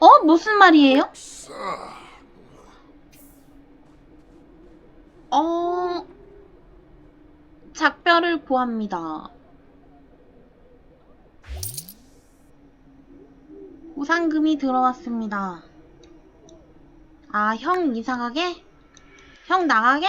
어? 무슨 말이에요? 어, 작별을 구합니다. 우상금이 들어왔습니다. 아, 형 이사 가게? 형 나가게?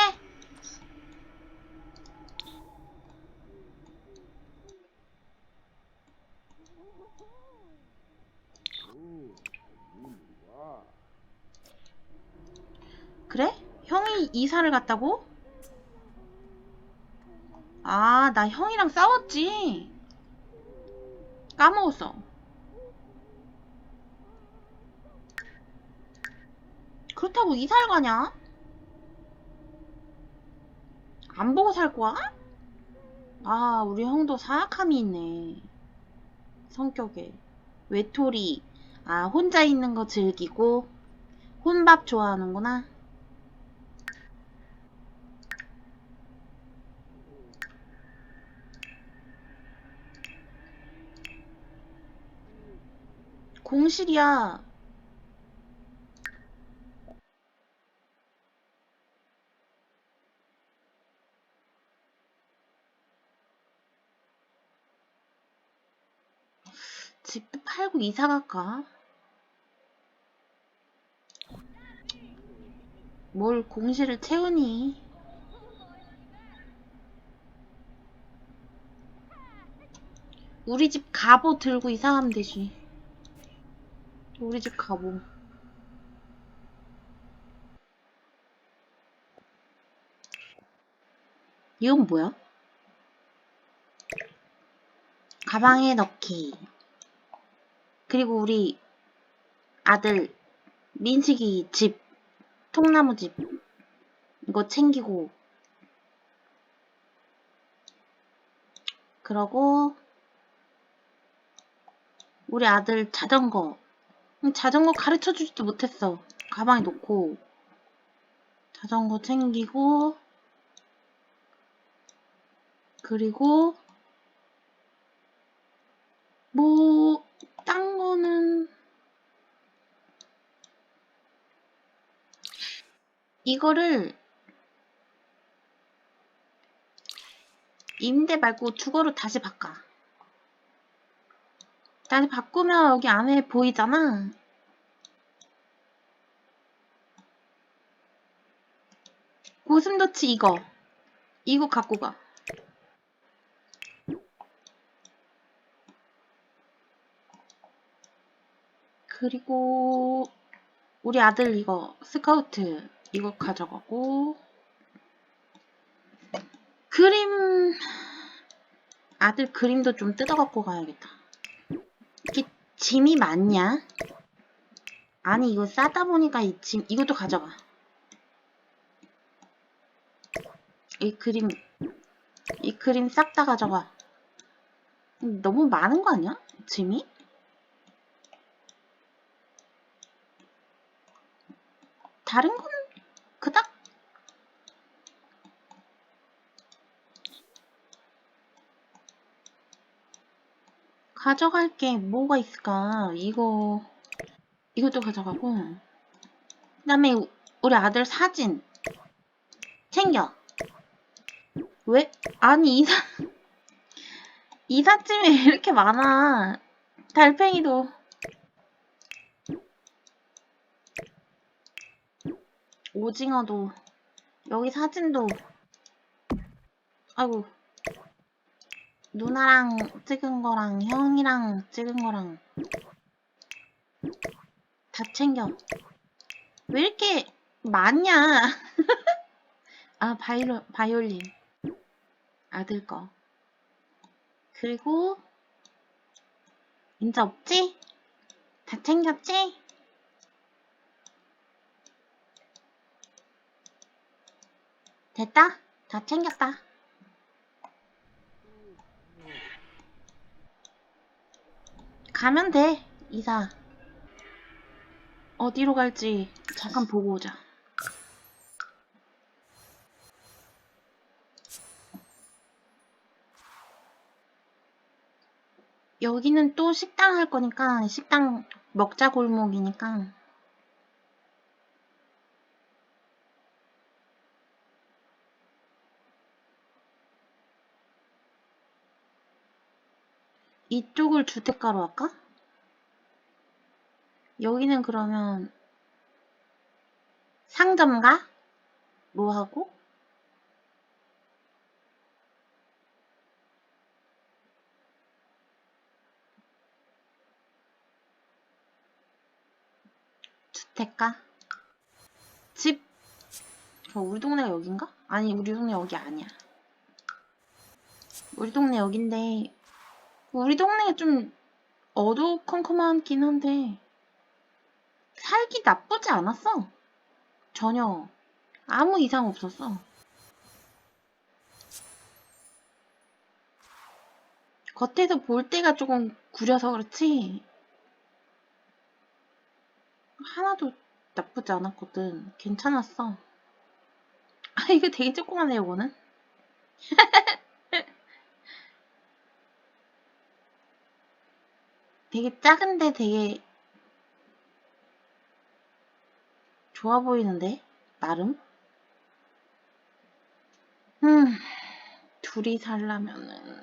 그래? 형이 이사를 갔다고? 아, 나 형이랑 싸웠지. 까먹었어. 그렇다고 이사를 가냐? 안 보고 살 거야? 아, 우리 형도 사악함이 있네. 성격에. 외톨이. 아, 혼자 있는 거 즐기고, 혼밥 좋아하는구나. 공실이야. 집도 팔고 이사 갈까? 뭘 공실을 채우니? 우리 집 갑오 들고 이사 가면 되지. 우리 집 갑오. 이건 뭐야? 가방에 넣기. 그리고 우리 아들 민식이 집, 통나무 집. 이거 챙기고. 그러고 우리 아들 자전거. 음, 자전거 가르쳐 주지도 못했어. 가방에 놓고. 자전거 챙기고. 그리고 뭐, 딴 거는, 이거를, 임대 말고 주거로 다시 바꿔. 다시 바꾸면 여기 안에 보이잖아. 고슴도치 이거. 이거 갖고 가. 그리고 우리 아들 이거 스카우트 이거 가져가고 그림 아들 그림도 좀 뜯어갖고 가야겠다. 짐이 많냐? 아니 이거 싸다 보니까 이 짐 이것도 가져가. 이 그림 이 그림 싹 다 가져가. 너무 많은 거 아니야? 짐이? 다른 건 그닥 가져갈 게 뭐가 있을까? 이거 이것도 가져가고 그 다음에 우- 우리 아들 사진 챙겨. 왜? 아니 이사 이삿짐이 이렇게 많아. 달팽이도 오징어도 여기 사진도 아이고 누나랑 찍은 거랑 형이랑 찍은 거랑 다 챙겨 왜 이렇게 많냐 아 바이올, 바이올린 아들 거 그리고 인자 없지? 다 챙겼지? 됐다? 다 챙겼다. 가면 돼, 이사. 어디로 갈지 잠깐 보고 오자. 여기는 또 식당 할 거니까 식당 먹자 골목이니까 이쪽을 주택가로 할까? 여기는 그러면 상점가? 로 하고 주택가? 집? 어, 우리 동네가 여긴가? 아니 우리 동네 여기 아니야 우리 동네 여긴데 우리 동네가 좀 어두컴컴하긴 한데 살기 나쁘지 않았어. 전혀 아무 이상 없었어. 겉에서 볼 때가 조금 구려서 그렇지 하나도 나쁘지 않았거든. 괜찮았어. 아 이거 되게 조그만해 요거는 되게 작은데 되게 좋아 보이는데? 나름? 음 둘이 살려면은.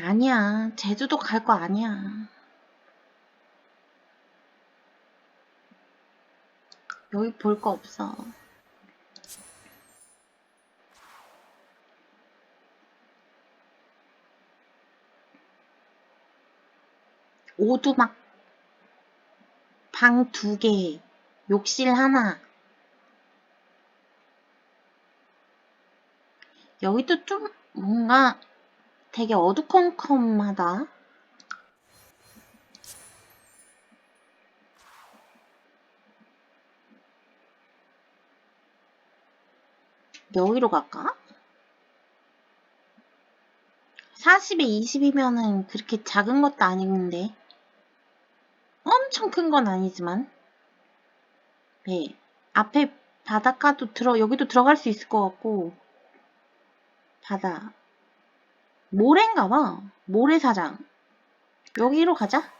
아니야. 제주도 갈 거 아니야 여기 볼 거 없어 오두막 방 두 개, 욕실 하나. 여기도 좀 뭔가 되게 어두컴컴하다. 여기로 갈까? 40에 20이면은 그렇게 작은 것도 아닌데. 엄청 큰 건 아니지만. 네. 앞에 바닷가도 들어, 여기도 들어갈 수 있을 것 같고. 바다. 모래인가 봐. 모래사장. 여기로 가자.